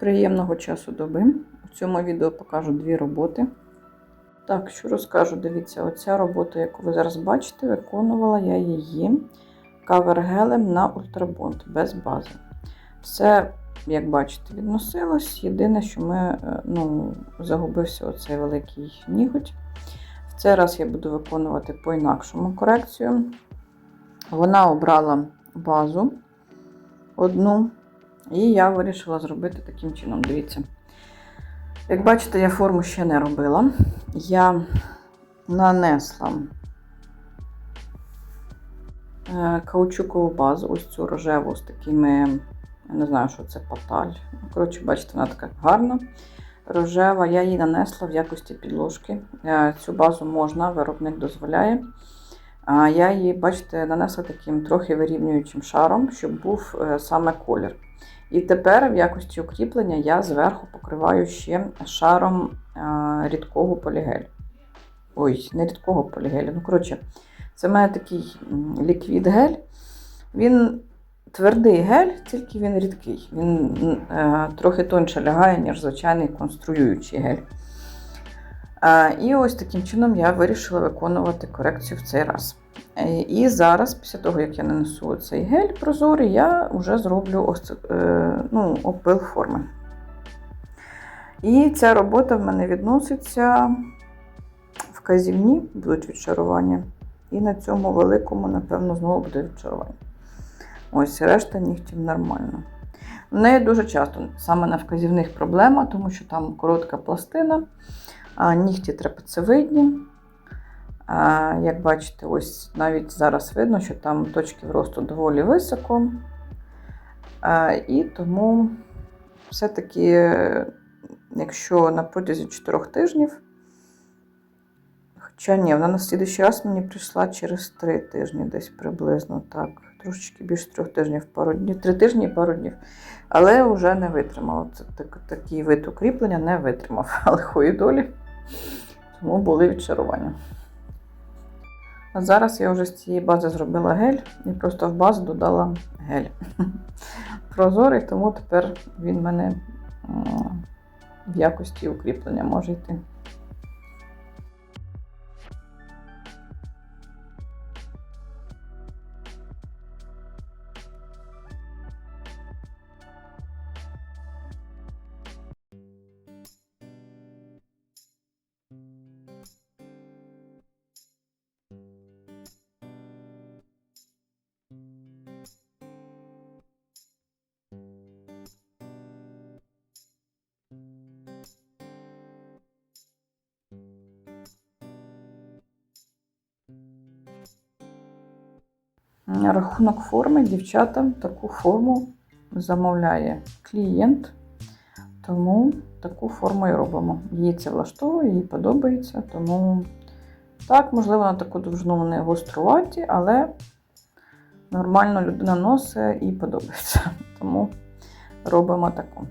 Приємного часу доби. У цьому відео покажу дві роботи. Так, що розкажу, дивіться, оця робота, яку ви зараз бачите, виконувала я її кавер-гелем на ультрабонд без бази. Все, як бачите, відносилось. Єдине, що ми, е, ну, загубився оцей великий ніготь. В цей раз я буду виконувати по-інакшому корекцію. Вона обрала базу одну. І я вирішила зробити таким чином. Дивіться. Як бачите, я форму ще не робила. Я нанесла е, каучукову базу, ось цю рожеву з такими, я не знаю, що це паталь. Коротше, бачите, вона така гарна. Рожева, я її нанесла в якості підложки. Е, Цю базу можна, виробник дозволяє. А я її, бачите, нанесла таким трохи вирівнюючим шаром, щоб був е, саме колір. І тепер в якості укріплення я зверху покриваю ще шаром рідкого полігелю. Ой, не рідкого полігелю. Ну, коротше, це мене такий ліквід гель. Він твердий гель, тільки він рідкий. Він е, трохи тоньше лягає, ніж звичайний конструюючий гель. І ось таким чином я вирішила виконувати корекцію в цей раз. Е, І зараз, після того, як я нанесу цей гель прозорий, я вже зроблю е, ну, опил форми. І ця робота в мене відноситься вказівні, будуть відчарування. І на цьому великому, напевно, знову буде відчарування. Ось, решта нігтів нормально. В неї дуже часто саме на вказівних проблема, тому що там коротка пластина, нігті трапецевидні. Як бачите, ось навіть зараз видно, що там точки вросту доволі високо. І тому все-таки, якщо на протязі 4 тижнів, хоча ні, вона на слідуючий раз мені прийшла через 3 тижні, десь приблизно так. Трошечки більше 3 тижнів, пару днів, 3 тижні пару днів. Але вже не витримала. Такий вид укріплення не витримав лихої долі, тому були відчарування. А зараз я вже з цієї бази зробила гель і просто в базу додала гель. Прозорий, тому тепер він в мене в якості укріплення може йти. Рахунок форми, дівчата, таку форму замовляє клієнт, тому таку форму і робимо. Їй це влаштовує, їй подобається, тому так, можливо, на таку довжину вони гоструваті, але нормально людина носить і подобається. Тому робимо таку.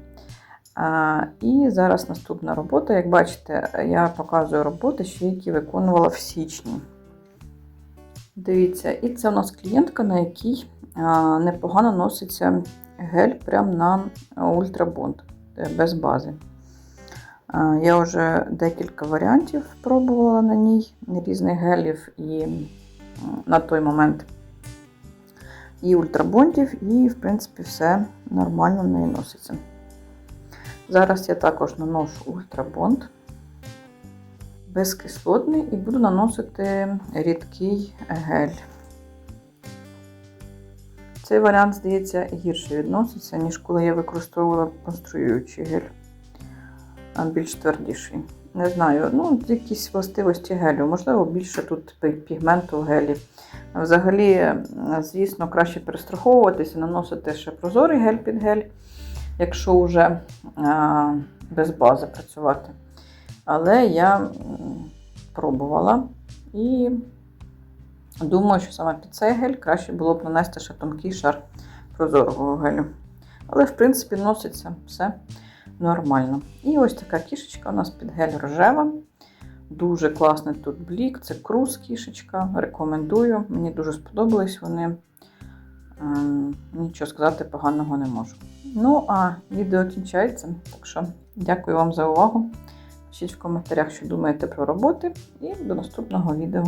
А, І зараз наступна робота. Як бачите, я показую роботи, ще які виконувала в січні. Дивіться, і це у нас клієнтка, на якій непогано носиться гель прямо на ультрабонд без бази. Я вже декілька варіантів пробувала на ній, різних гелів і на той момент і ультрабондів, і, в принципі, все нормально в неї носиться. Зараз я також наношу ультрабонд безкислотний і буду наносити рідкий гель. Цей варіант, здається, гірше відноситься, ніж коли я використовувала конструюючий гель, більш твердіший. Не знаю, ну, якісь властивості гелю, можливо, більше тут пігменту в гелі. Взагалі, звісно, краще перестраховуватися, наносити ще прозорий гель під гель, якщо вже без бази працювати. Але я пробувала і думаю, що саме під цей гель краще було б нанести ще тонкий шар прозорого гелю. Але, в принципі, носиться все нормально. І ось така кішечка у нас під гель рожева. Дуже класний тут блік, це круз кішечка. Рекомендую. Мені дуже сподобались вони. ем, нічого сказати поганого не можу. Ну, а відео кінчається. Так що дякую вам за увагу. Пишіть в коментарях, що думаєте про роботи, і до наступного відео.